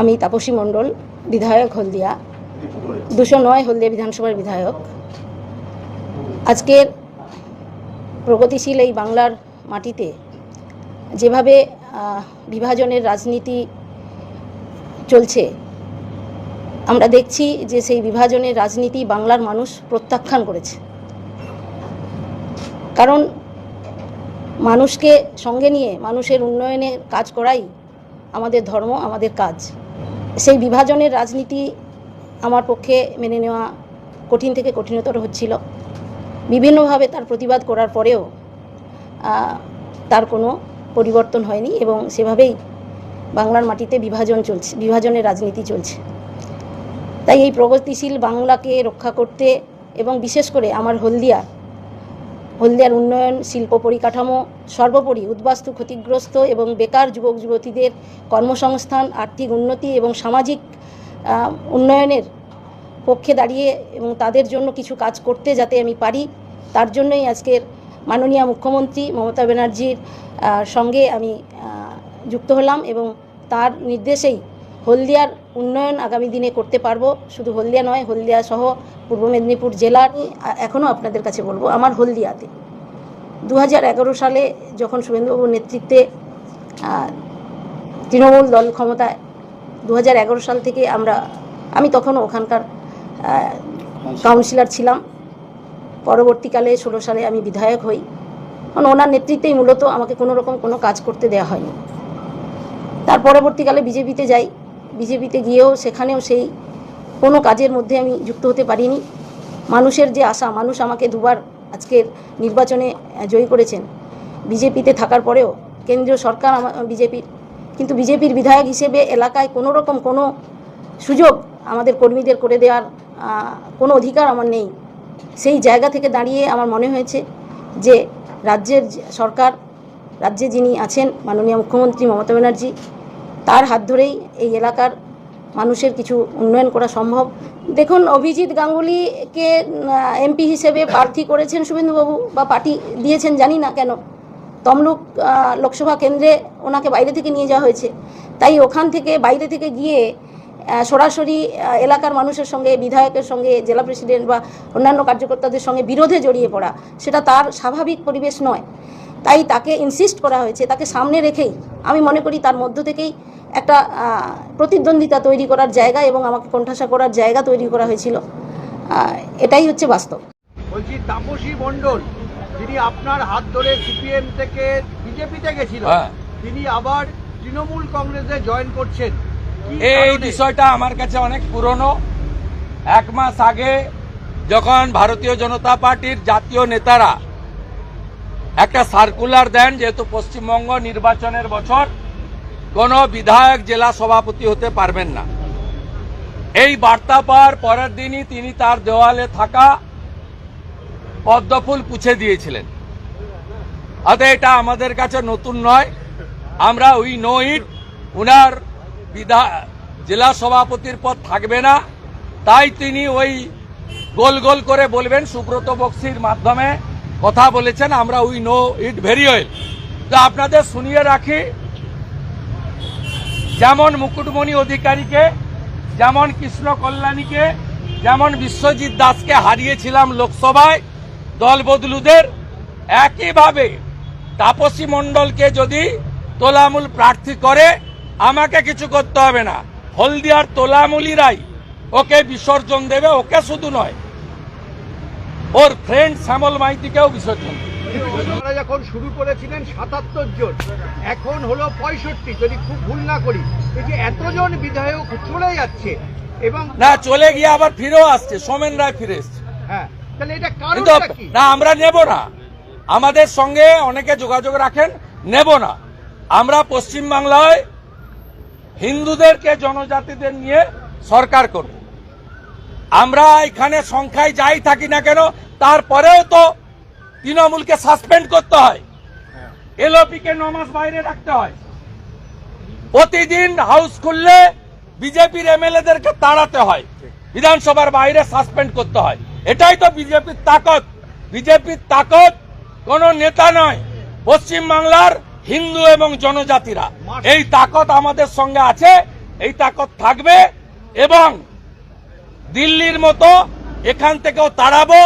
আমি তাপসী মণ্ডল বিধায়ক হলদিয়া। দুশো নয় হলদিয়া বিধানসভার বিধায়ক। আজকের প্রগতিশীল এই বাংলার মাটিতে যেভাবে বিভাজনের রাজনীতি চলছে আমরা দেখছি যে সেই বিভাজনের রাজনীতি বাংলার মানুষ প্রত্যাখ্যান করেছে। কারণ মানুষকে সঙ্গে নিয়ে, মানুষের উন্নয়নে কাজ করাই আমাদের ধর্ম, আমাদের কাজ। সেই বিভাজনের রাজনীতি আমার পক্ষে মেনে নেওয়া কঠিন থেকে কঠিনতর হচ্ছিল। বিভিন্নভাবে তার প্রতিবাদ করার পরেও তার কোনো পরিবর্তন হয়নি এবং সেভাবেই বাংলার মাটিতে বিভাজন চলছে, বিভাজনের রাজনীতি চলছে। তাই এই প্রগতিশীল বাংলাকে রক্ষা করতে এবং বিশেষ করে আমার হলদিয়া হলদিয়ার উন্নয়ন, শিল্প পরিকাঠামো, সর্বোপরি উদ্বাস্তু ক্ষতিগ্রস্ত এবং বেকার যুবক, যুবতীদের কর্মসংস্থান, আর্থিক উন্নতি এবং সামাজিক উন্নয়নের পক্ষে দাঁড়িয়ে এবং তাদের জন্য কিছু কাজ করতে যাতে আমি পারি, তার জন্যই আজকের মাননীয় মুখ্যমন্ত্রী মমতা ব্যানার্জির সঙ্গে আমি যুক্ত হলাম এবং তার নির্দেশেই হলদিয়ার উন্নয়ন আগামী দিনে করতে পারব। শুধু হলদিয়া নয়, হলদিয়া সহ পূর্ব মেদিনীপুর জেলার এখনও আপনাদের কাছে বলব, আমার হলদিয়াতে। দু হাজার এগারো সালে যখন শুভেন্দুবাবুর নেতৃত্বে তৃণমূল দল ক্ষমতায় দু হাজার এগারো সাল থেকে আমরা, আমি তখনও ওখানকার কাউন্সিলর ছিলাম। পরবর্তীকালে ষোলো সালে আমি বিধায়ক হই। কারণ ওনার নেতৃত্বেই মূলত আমাকে কোনো রকম কোনো কাজ করতে দেওয়া হয়নি। তার পরবর্তীকালে বিজেপিতে যাই। বিজেপিতে গিয়েও সেখানেও সেই কোনো কাজের মধ্যে আমি যুক্ত হতে পারিনি। মানুষের যে আশা, মানুষ আমাকে দুবার আজকের নির্বাচনে জয়ী করেছেন। বিজেপিতে থাকার পরেও কেন্দ্রীয় সরকার বিজেপির, কিন্তু বিজেপির বিধায়ক হিসেবে এলাকায় কোনো রকম কোনো সুযোগ আমাদের কর্মীদের করে দেওয়ার কোনো অধিকার আমার নেই। সেই জায়গা থেকে দাঁড়িয়ে আমার মনে হয়েছে যে রাজ্যের সরকার, রাজ্যে যিনি আছেন মাননীয় মুখ্যমন্ত্রী মমতা ব্যানার্জি তার হাত ধরেই এই এলাকার মানুষের কিছু উন্নয়ন করা সম্ভব। দেখুন, অভিজিৎ গাঙ্গুলিকে এমপি হিসেবে প্রার্থী করেছেন শুভেন্দুবাবু বা পার্টি দিয়েছেন, জানি না কেন। তমলুক লোকসভা কেন্দ্রে ওনাকে বাইরে থেকে নিয়ে যাওয়া হয়েছে। তাই ওখান থেকে বাইরে থেকে গিয়ে সরাসরি এলাকার মানুষের সঙ্গে, বিধায়কের সঙ্গে, জেলা প্রেসিডেন্ট বা অন্যান্য কার্যকর্তাদের সঙ্গে বিরোধে জড়িয়ে পড়া, সেটা তার স্বাভাবিক পরিবেশ নয়। তাই তাকে ইনসিস্ট করা হয়েছে, তাকে সামনে রেখেই। আমি মনে করি তার মধ্য থেকেই একটা প্রতিদ্বন্দ্বিতা তৈরি করার জায়গা এবং আমাকে কোণঠাসা করার জায়গা তৈরি করা হয়েছিল। এটাই হচ্ছে বাস্তব। বলছি তাপসী মণ্ডল যিনি আপনার হাত ধরে সিপিএম থেকে বিজেপিতে গেছিল হ্যাঁ। তিনি আবার তৃণমূল কংগ্রেসে জয়েন করছেন। এই বিষয়টা আমার কাছে অনেক পুরনো। এক মাস আগে যখন ভারতীয় জনতা পার্টির জাতীয় নেতারা একটা সার্কুলার দেন যেহেতু পশ্চিমবঙ্গ নির্বাচনের বছর কোন বিধায়ক জেলা সভাপতি হতে পারবেন না। এই বার্তা পাওয়ার পরের দিনই তিনি তার দেওয়ালে থাকা পদ্মফুল পুছে দিয়েছিলেন। অতএব এটা আমাদের কাছে নতুন নয়। আমরা উই নো ইট উনার বিধা, জেলা সভাপতির পদ থাকবে না। তাই তিনি ওই গোল গোল করে বলবেন, সুব্রত বক্সির মাধ্যমে কথা বলেছেন, আমরা we know it very well তো আপনাদের শুনিয়ে রাখি যেমন মুকুটমণি অধিকারীকে, যেমন কৃষ্ণ কল্যাণীকে, যেমন বিশ্বজিৎ দাসকে হারিয়েছিলাম লোকসভায় দল বদলুদের, একইভাবে তাপসী মণ্ডলকে যদি তোলামূল প্রার্থী করে, আমাকে কিছু করতে হবে না। হলদিয়ার তোলামূলিরাই ওকে বিসর্জন দেবে, ওকে শুধু নয়, ওর ফ্রেন্ড শ্যামল মাইতিকেও বিসর্জন দেবে। আপনারা যখন শুরু করেছিলেন সাতাত্তর জন এখন হলো পঁয়ষট্টি যদি খুব ভুল না করি। এই যে এতজন বিধায়ক চলে যাচ্ছে এবং না চলে গিয়ে আবার ফিরেও আসছে সোমেন রায় ফিরে এসছে। হ্যাঁ তাহলে এটা কারণটা কি? না আমরা নেব না। আমাদের সঙ্গে অনেকে যোগাযোগ রাখেন নেব না। আমরা পশ্চিম বাংলায় হিন্দুদেরকে জনজাতিদের নিয়ে সরকার করব। আমরা এখানে সংখ্যায় যাই থাকি না কেন তারপরেও তো তৃণমূলকে সাসপেন্ড করতে হয়। এলওপি কে নমাস বাইরে রাখতে হয়। প্রতিদিন হাউস খুললে বিজেপির এমএলএদেরকে তাড়াতে হয়। বিধানসভার বাইরে সাসপেন্ড করতে হয়। এটাই তো বিজেপির তাকত। বিজেপির তাকত কোন নেতা নয়। পশ্চিম বাংলার হিন্দু এবং জনজাতিরা। এই তাকত আমাদের সঙ্গে আছে। এই তাকত থাকবে এবং দিল্লির মতো এখান থেকেও তাড়াবো।